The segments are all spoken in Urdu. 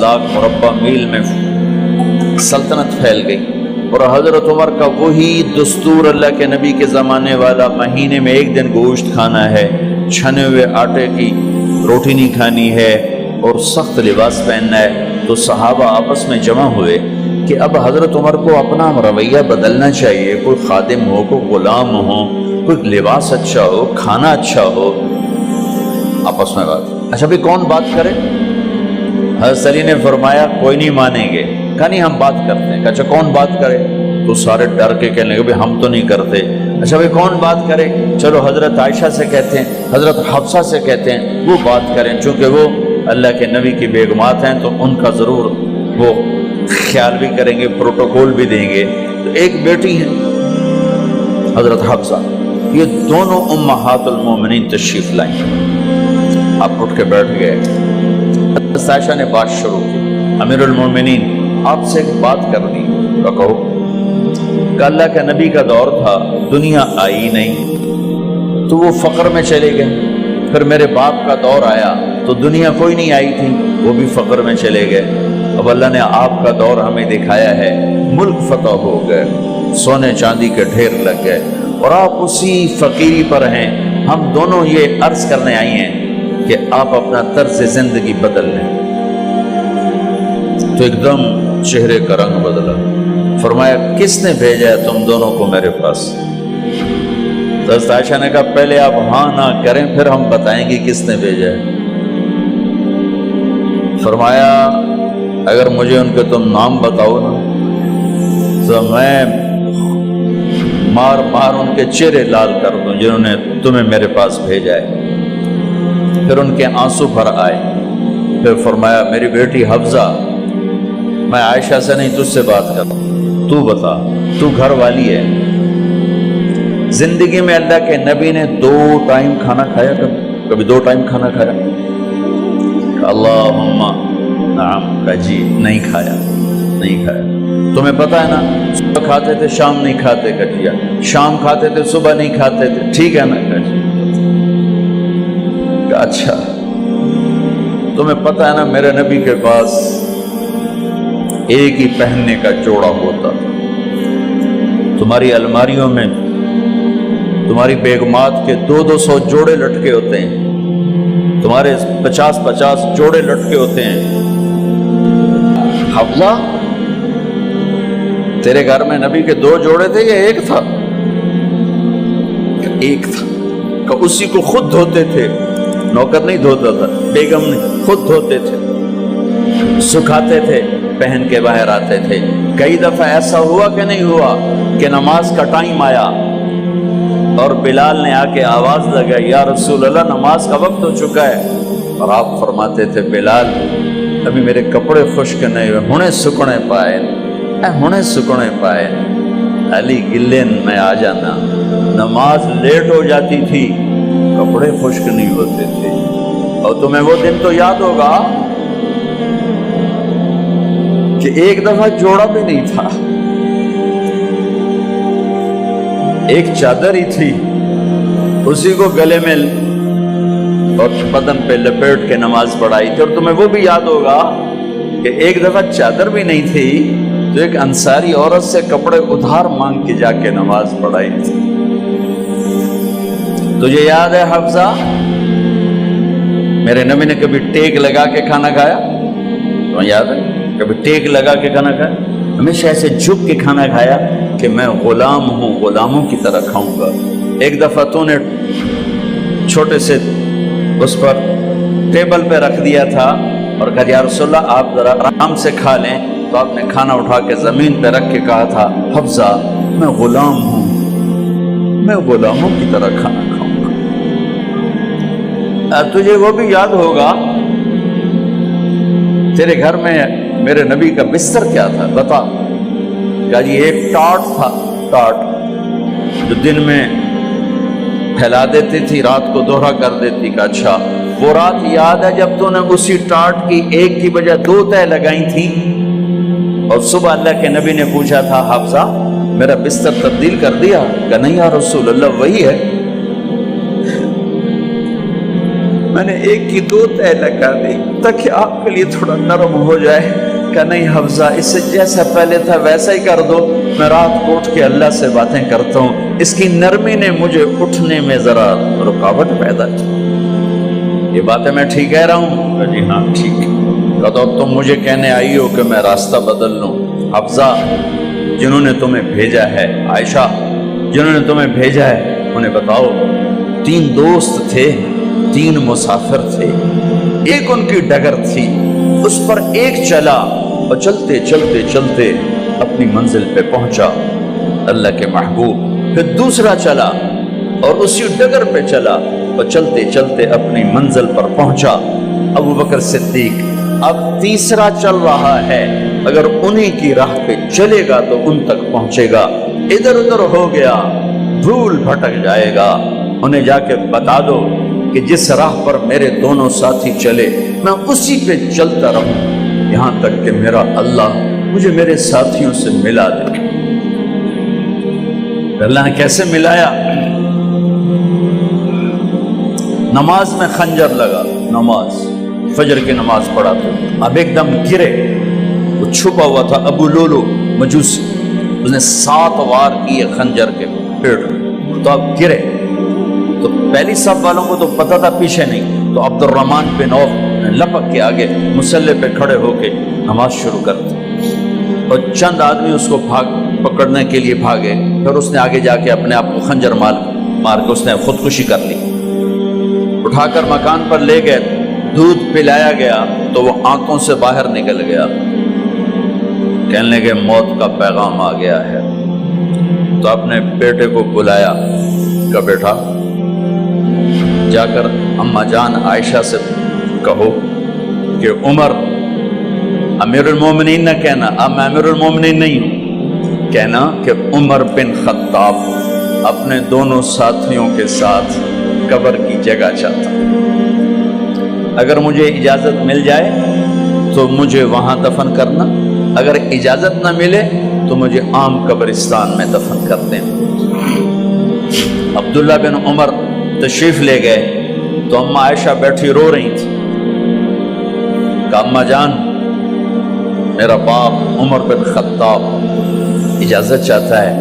لاکھ مربع میل میں سلطنت پھیل گئی اور حضرت عمر کا وہی دستور اللہ کے نبی کے زمانے والا مہینے میں ایک دن گوشت کھانا ہے، چھنے ہوئے آٹے کی روٹی نہیں کھانی ہے اور سخت لباس پہننا ہے۔ تو صحابہ آپس میں جمع ہوئے کہ اب حضرت عمر کو اپنا رویہ بدلنا چاہیے، کوئی خادم ہو، کوئی غلام ہو، کوئی لباس اچھا ہو، کھانا اچھا ہو۔ آپس میں بات۔ اچھا بھی کون بات کرے؟ حضرت علی نے فرمایا، کوئی نہیں مانیں گے۔ کہا، نہیں، ہم بات کرتے ہیں۔ اچھا کون بات کرے؟ تو سارے ڈر کے کہنے لگے ہم تو نہیں کرتے۔ اچھا بھائی کون بات کرے؟ چلو، حضرت عائشہ سے کہتے ہیں، حضرت حفصہ سے کہتے ہیں، وہ بات کریں۔ چونکہ وہ اللہ کے نبی کی بیگمات ہیں، تو ان کا ضرور وہ خیال بھی کریں گے، پروٹوکول بھی دیں گے۔ تو ایک بیٹی ہے حضرت حفصہ۔ یہ دونوں امہات المومنین تشریف لائیں آپ اٹھ کے بیٹھ گئے۔ حضرت عائشہ نے بات شروع کی۔ امیر المومنین، آپ سے ایک بات کرنی تو کہو۔ کہ اللہ کے نبی کا دور تھا، دنیا آئی نہیں۔ تو وہ فقر میں چلے گئے۔ پھر میرے باپ کا دور آیا، تو دنیا کوئی نہیں آئی تھی، وہ بھی فقر میں چلے گئے۔ اب اللہ نے آپ کا دور ہمیں دکھایا ہے، ملک فتح ہو گئے۔ سونے چاندی کے ڈھیر لگ گئے۔ اور آپ اسی فقیری پر ہیں۔ ہم دونوں یہ عرض کرنے آئی ہیں۔ کہ آپ اپنا طرز زندگی بدل لیں۔ تو ایک دم چہرے کا رنگ بدلا۔ فرمایا، کس نے بھیجا ہے تم دونوں کو میرے پاس؟ تو حضرت عائشہ نے کہا، پہلے آپ ہاں نہ کریں، پھر ہم بتائیں گے کس نے بھیجا ہے۔ فرمایا، اگر مجھے ان کے تم نام بتاؤ نا، تو میں مار مار ان کے چہرے لال کر دوں، جنہوں نے تمہیں میرے پاس بھیجا ہے۔ پھر ان کے آنسو بھر آئے۔ پھر فرمایا، میری بیٹی حفظہ، میں عائشہ سے نہیں تجھ سے بات کروں تو بتا، تو گھر والی ہے۔ زندگی میں اللہ کے نبی نے دو ٹائم کھانا کھایا کبھی؟ کبھی دو ٹائم کھانا کھایا؟ اللہ نعم، کا جی نہیں کھایا نہیں کھایا۔ تمہیں پتا ہے نا، صبح کھاتے تھے، شام نہیں کھاتے کٹیا شام کھاتے تھے، صبح نہیں کھاتے تھے۔ ٹھیک ہے نا جی۔ اچھا۔ تمہیں پتا ہے نا، میرے نبی کے پاس ایک ہی پہننے کا جوڑا ہوتا تھا۔ تمہاری الماریوں میں تمہاری بیگمات کے دو دو سو جوڑے لٹکے ہوتے ہیں۔ تمہارے پچاس پچاس جوڑے لٹکے ہوتے ہیں۔ حفظہ تیرے گھر میں نبی کے دو جوڑے تھے یا ایک تھا؟ ایک تھا۔ کہ اسی کو خود دھوتے تھے۔ نوکر نہیں دھوتا تھا بیگم نہیں خود دھوتے تھے سکھاتے تھے پہن کے باہر آتے تھے کئی دفعہ ایسا ہوا کہ نہیں ہوا کہ نماز کا ٹائم آیا اور بلال نے آ کے آواز لگائی، یا رسول اللہ، نماز کا وقت ہو چکا ہے. اور آپ فرماتے تھے، بلال، ابھی میرے کپڑے خشک نہیں ہوئے، ہنے سکنے پائے اے ہنے سکنے پائے علی گلے میں آ جانا، نماز لیٹ ہو جاتی تھی. کپڑے خشک نہیں ہوتے تھے۔ اور تمہیں وہ دن تو یاد ہوگا کہ ایک دفعہ جوڑا بھی نہیں تھا۔ ایک چادر ہی تھی۔ اسی کو گلے میں اور بدن پہ لپیٹ کے نماز پڑھائی تھی۔ اور تمہیں وہ بھی یاد ہوگا کہ ایک دفعہ چادر بھی نہیں تھی تو ایک انصاری عورت سے کپڑے ادھار مانگ کے جا کے نماز پڑھائی تھی۔ تجھے یاد ہے حفظہ؟ میرے نبی نے کبھی ٹیک لگا کے کھانا کھایا؟ تمہیں یاد ہے؟ کبھی ٹیک لگا کے کھانا کھایا؟ ہمیشہ ایسے جھک کے کھانا کھایا کہ میں غلام ہوں، غلاموں کی طرح کھاؤں گا۔ ایک دفعہ تو نے چھوٹے سے اس پر ٹیبل پہ رکھ دیا تھا اور کہا، یا رسول اللہ، آپ ذرا آرام سے کھا لیں۔ تو آپ نے کھانا اٹھا کے زمین پہ رکھ کے کہا تھا، حفظہ، میں غلام ہوں، میں غلاموں کی طرح کھانا کھاؤں تجھے وہ بھی یاد ہوگا، تیرے گھر میں میرے نبی کا بستر کیا تھا، بتا۔ کہا جی ایک ٹاٹ تھا، ٹاٹ۔ جو دن میں پھیلا دیتی تھی، رات کو دوہرا کر دیتی۔ کہ اچھا وہ رات یاد ہے جب تو نے اسی ٹاٹ کی ایک کی بجائے دو طے لگائی تھی۔ اور صبح اللہ کے نبی نے پوچھا تھا حافظہ میرا بستر تبدیل کر دیا؟ کہ نہیں یا رسول اللہ، وہی ہے۔ میں نے ایک کی دو تہ لگا دی تاکہ آپ کے لیے تھوڑا نرم ہو جائے۔ کہ نہیں حفظہ اس سے جیسا پہلے تھا ویسا ہی کر دو۔ میں رات کو اٹھ کے اللہ سے باتیں کرتا ہوں۔ اس کی نرمی نے مجھے اٹھنے میں ذرا رکاوٹ پیدا کی۔ یہ باتیں میں ٹھیک کہہ رہا ہوں؟ جی ہاں ٹھیک۔ کہتا ہوں تم مجھے کہنے آئی ہو کہ میں راستہ بدل لوں۔ حفظہ، جنہوں نے تمہیں بھیجا ہے، عائشہ، جنہوں نے تمہیں بھیجا ہے، انہیں بتاؤ۔ تین دوست تھے۔ تین مسافر تھے۔ ایک ان کی ڈگر تھی۔ اس پر ایک چلا اور چلتے چلتے چلتے اپنی منزل پہ پہنچا۔ اللہ کے محبوب پھر دوسرا چلا اور اسی ڈگر پہ چلا اور چلتے چلتے اپنی منزل پر پہنچا۔ ابو بکر صدیق، اب تیسرا چل رہا ہے۔ اگر انہی کی راہ پہ چلے گا تو ان تک پہنچے گا۔ ادھر ادھر ہو گیا، دھول بھٹک جائے گا۔ انہیں جا کے بتا دو کہ جس راہ پر میرے دونوں ساتھی چلے، میں اسی پہ چلتا رہوں۔ یہاں تک کہ میرا اللہ مجھے میرے ساتھیوں سے ملا دے۔ اللہ نے کیسے ملایا؟ نماز میں خنجر لگا۔ نماز، فجر کی نماز پڑھا تھا اب ایک دم گرے۔ وہ چھپا ہوا تھا، ابو لولو مجوسی۔ اس نے سات وار کیے خنجر کے پیڑ تو اب گرے۔ تو پہلی سب والوں کو تو پتہ تھا پیچھے نہیں، تو عبد الرحمان بن عوف نے لپک کے آگے مسلح پہ کھڑے ہو کے نماز شروع کر دی۔ اور چند آدمی اس کو بھاگ پکڑنے کے لیے بھاگے، پھر اس نے آگے جا کے اپنے آپ کو خنجر مار مار کے اس نے خودکشی کر لی۔ اٹھا کر مکان پر لے گئے، دودھ پلایا گیا، تو وہ آنکھوں سے باہر نکل گیا۔ کہنے کے موت کا پیغام آ گیا ہے۔ تو اپنے بیٹے کو بلایا۔ کا بیٹا جا کر اما جان عائشہ سے کہو کہ عمر، امیر المومنین نہ کہنا، اب میں امیر المومنین نہیں ہوں۔ کہنا کہ عمر بن خطاب اپنے دونوں ساتھیوں کے ساتھ قبر کی جگہ چاہتا اگر مجھے اجازت مل جائے تو مجھے وہاں دفن کرنا۔ اگر اجازت نہ ملے تو مجھے عام قبرستان میں دفن کر دیں عبداللہ بن عمر تشریف لے گئے تو اما عائشہ بیٹھی رو رہی تھی۔ کہ اما جان، میرا باپ عمر بن خطاب اجازت چاہتا ہے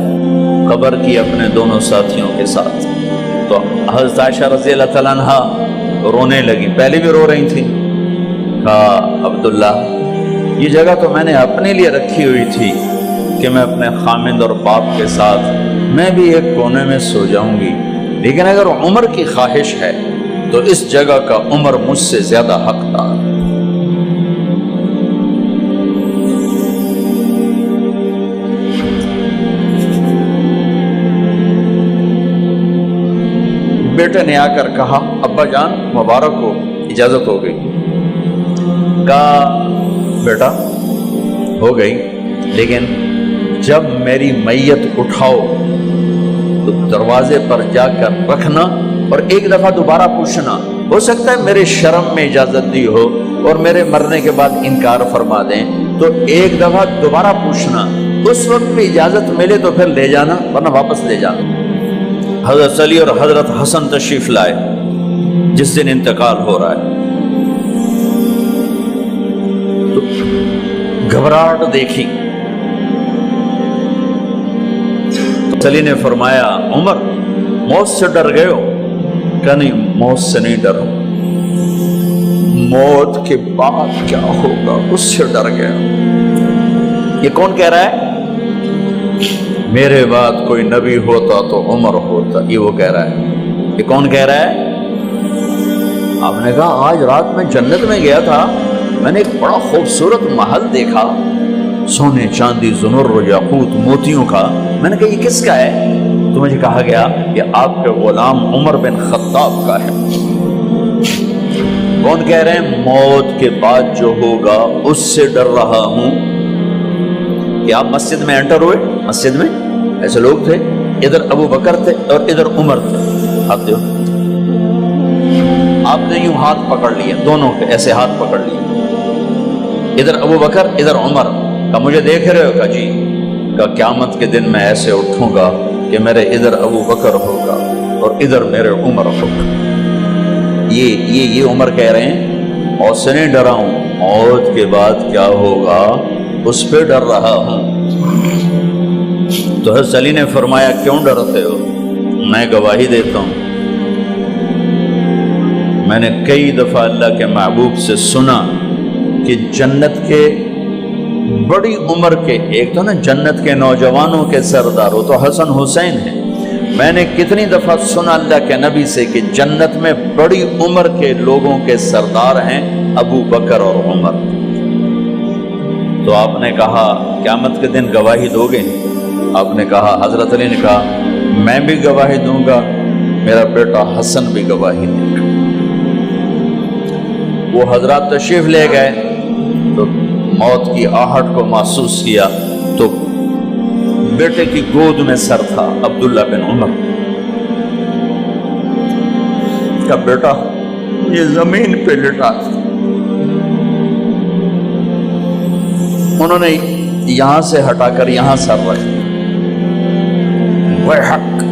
قبر کی اپنے دونوں ساتھیوں کے ساتھ۔ تو حضرت عائشہ رضی اللہ تعالیٰ عنہ رونے لگی۔ پہلے بھی رو رہی تھی۔ کہا، عبداللہ، یہ جگہ تو میں نے اپنے لیے رکھی ہوئی تھی کہ میں اپنے خامد اور باپ کے ساتھ، میں بھی ایک کونے میں سو جاؤں گی۔ لیکن اگر عمر کی خواہش ہے، تو اس جگہ کا عمر مجھ سے زیادہ حقدار بیٹے نے آ کر کہا، ابا جان، مبارک ہو، اجازت ہو گئی۔ کہا، بیٹا، ہو گئی، لیکن جب میری میت اٹھاؤ تو دروازے پر جا کر رکھنا اور ایک دفعہ دوبارہ پوچھنا، ہو سکتا ہے میرے شرم میں اجازت دی ہو اور میرے مرنے کے بعد انکار فرما دیں؟ تو ایک دفعہ دوبارہ پوچھنا، اس وقت بھی اجازت ملے تو پھر لے جانا، ورنہ واپس لے جانا۔ حضرت علی اور حضرت حسن تشریف لائے، جس دن انتقال ہو رہا ہے۔ تو گھبراہٹ دیکھی۔ علی نے فرمایا عمر موت سے ڈر گئے ہو کہ نہیں موت سے نہیں ڈرو موت کے بعد کیا ہوگا اس سے ڈر گیا یہ کون کہہ رہا ہے میرے بعد کوئی نبی ہوتا تو عمر ہوتا یہ وہ کہہ رہا ہے یہ کون کہہ رہا ہے آپ نے کہا آج رات میں جنت میں گیا تھا میں نے ایک بڑا خوبصورت محل دیکھا سونے چاندی زمر یاقوت موتیوں کا میں نے کہا، یہ کس کا ہے؟ تو مجھے کہا گیا یہ آپ کے غلام عمر بن خطاب کا ہے۔ کون کہہ رہے ہیں، موت کے بعد جو ہوگا اس سے ڈر رہا ہوں کہ آپ مسجد میں انٹر ہوئے؟ مسجد میں ایسے لوگ تھے، ادھر ابو بکر تھے اور ادھر عمر تھے۔ ہاتھ دو آپ نے یوں ہاتھ پکڑ لیے، دونوں کے ایسے ہاتھ پکڑ لیے۔ ادھر ابو بکر، ادھر عمر۔ کہ مجھے دیکھ رہے ہو کہ جی۔ کہ قیامت کے دن میں ایسے اٹھوں گا کہ میرے ادھر ابو بکر ہوگا اور ادھر میرے عمر ہوگا۔ یہ یہ یہ عمر کہہ رہے ہیں؟ اور سے نہیں ڈرا ہوں۔ موت کے بعد کیا ہوگا؟ اس پہ ڈر رہا ہوں۔ تو حضرت علی نے فرمایا، کیوں ڈرتے ہو؟ میں گواہی دیتا ہوں۔ میں نے کئی دفعہ اللہ کے محبوب سے سنا کہ جنت کے بڑی عمر کے، ایک تو نا جنت کے نوجوانوں کے سردار، وہ تو حسن حسین ہیں۔ میں نے کتنی دفعہ سنا اللہ کے نبی سے کہ جنت میں بڑی عمر کے لوگوں کے سردار ہیں ابو بکر اور عمر۔ تو آپ نے کہا، قیامت کے دن گواہی دو گے؟ آپ نے کہا، حضرت علی نے کہا، میں بھی گواہی دوں گا، میرا بیٹا حسن بھی گواہی دے گا۔ وہ حضرات تشریف لے گئے، تو موت کی آہٹ کو محسوس کیا تو بیٹے کی گود میں سر تھا عبداللہ بن عمر۔ کا بیٹا، یہ زمین پہ لٹا۔ تھا انہوں نے یہاں سے ہٹا کر یہاں سر رکھ۔ وہ حق۔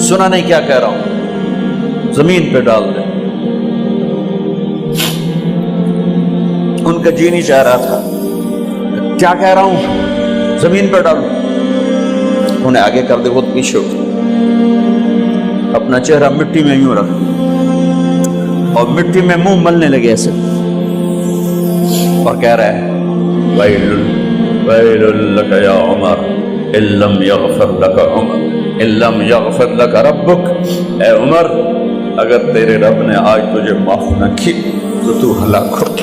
سنا نہیں کیا کہہ رہا ہوں۔ زمین پہ ڈال دے۔ ان کا جی نہیں چاہ رہا تھا۔ کیا کہہ رہا ہوں؟ زمین پہ ڈالو۔ انہیں آگے کر دے بہت پیچھے اپنا چہرہ مٹی میں یوں رکھ۔ اور مٹی میں منہ ملنے لگے ایسے۔ اور کہہ رہا ہے، ویل ویل لک یا عمر علم یغفر لک عمر علم یغفر لک ربک۔ اے عمر، اگر تیرے رب نے آج تجھے معاف نہ کی، تو تو ہلاک ہو۔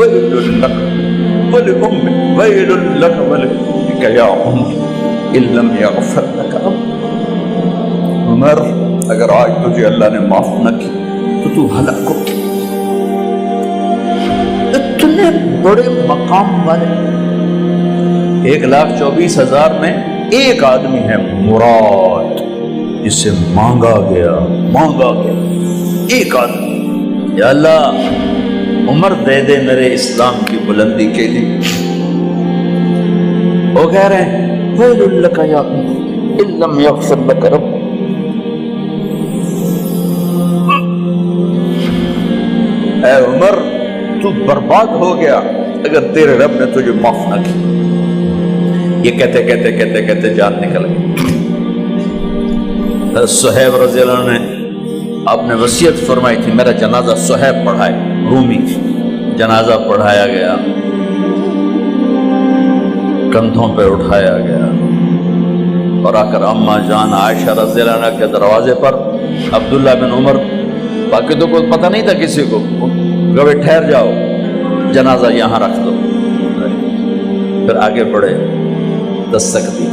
ویل لک۔ ولأمك ويل لك ولك يا عمر إن لم يغفر لك رب عمر، اگر آج تجھے اللہ نے معاف نہ کی، تو تو ہلاک ہو اتنے بڑے مقام والے. ایک لاکھ چوبیس ہزار میں ایک آدمی ہے مراد، جسے مانگا گیا مانگا گیا. ایک آدمی. یا اللہ عمر دے دے میرے اسلام کی بلندی کے لیے۔ وہ کہہ رہے ہیں، ویل اللہ یا علم یغفر لک رب. اے عمر، تو برباد ہو گیا، اگر تیرے رب نے تجھے معاف نہ کی یہ کہتے کہتے کہتے کہتے جان نکل گئی۔ سہیب رضی اللہ نے آپ نے وصیت فرمائی تھی، میرا جنازہ سہیب پڑھائے۔ رومی جنازہ پڑھایا گیا، کندھوں پہ اٹھایا گیا۔ اور آ کر اما جان عائشہ رضی اللہ عنہ کے دروازے پر عبداللہ بن عمر، باقی تو کوئی پتہ نہیں تھا کسی کو گوے ٹھہر جاؤ، جنازہ یہاں رکھ دو۔ پھر آگے بڑھے دستک دی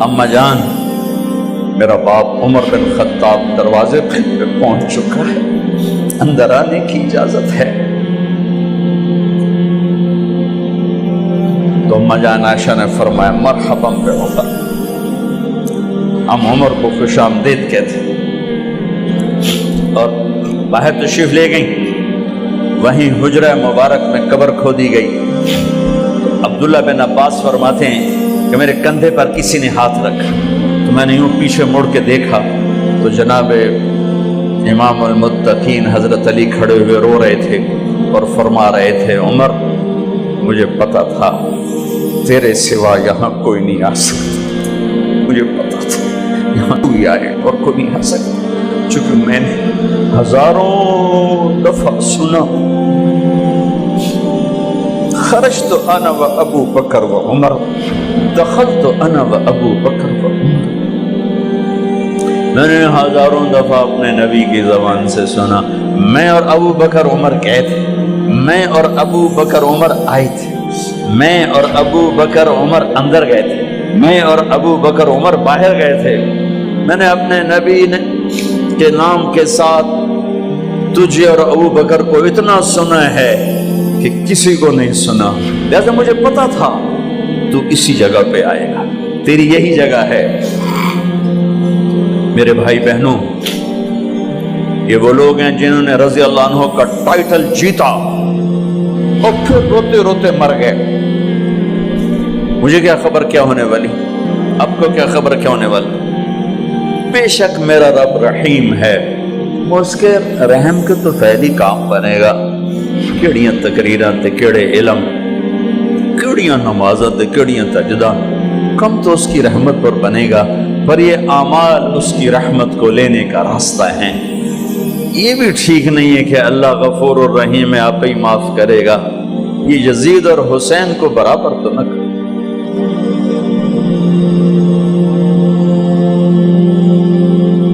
اما جان، میرا باپ عمر بن خطاب دروازے پہ پہنچ چکا ہے۔ اندر آنے کی اجازت ہے۔ تو اما جان عائشہ نے فرمایا، مرحبا بے عمر۔ ہم عمر کو خوش آمدید کہتے اور باہر تشریف لے گئیں۔ وہیں حجرہ مبارک میں قبر کھو دی گئی۔ عبداللہ بن عباس فرماتے ہیں کہ میرے کندھے پر کسی نے ہاتھ رکھا۔ تو میں نے یوں پیچھے مڑ کے دیکھا تو جناب امام المتقین حضرت علی کھڑے ہوئے رو رہے تھے اور فرما رہے تھے، عمر، مجھے پتا تھا، تیرے سوا یہاں کوئی نہیں آ سکتا۔ مجھے پتا تھا، یہاں کوئی آئے اور کوئی نہیں آ سکتا۔ چونکہ میں نے ہزاروں دفعہ سنا۔ خرج تو انا و ابو بکر و عمر دخل تو انا و ابو بکر و عمر۔ میں نے ہزاروں دفعہ اپنے نبی کی زبان سے سنا۔ میں اور ابو بکر عمر گئے تھے۔ میں اور ابو بکر عمر آئے تھے۔ میں اور ابو بکر عمر اندر گئے تھے۔ میں اور ابو بکر عمر باہر گئے تھے۔ میں نے اپنے نبی کے نام کے ساتھ تجھے اور ابو بکر کو اتنا سنا ہے کہ کسی کو نہیں سنا۔ لہذا مجھے پتا تھا، تو اسی جگہ پہ آئے گا۔ تیری یہی جگہ ہے۔ میرے بھائی بہنوں، یہ وہ لوگ ہیں جنہوں نے رضی اللہ عنہ کا ٹائٹل جیتا اور پھر روتے روتے مر گئے۔ مجھے کیا خبر کیا ہونے والی؟ اب کو کیا خبر کیا ہونے والی؟ بے شک میرا رب رحیم ہے۔ اس کے رحم کے تو پہلی کام بنے گا۔ کہڑیاں تقریراں تے کہڑے علم کہڑیاں نمازاں تے کہڑیاں تجدہ کم تو اس کی رحمت پر بنے گا۔ پر یہ اعمال اس کی رحمت کو لینے کا راستہ ہیں۔ یہ بھی ٹھیک نہیں ہے کہ اللہ غفور الرحیم ہے آپ ہی معاف کرے گا۔ یہ یزید اور حسین کو برابر تو نہ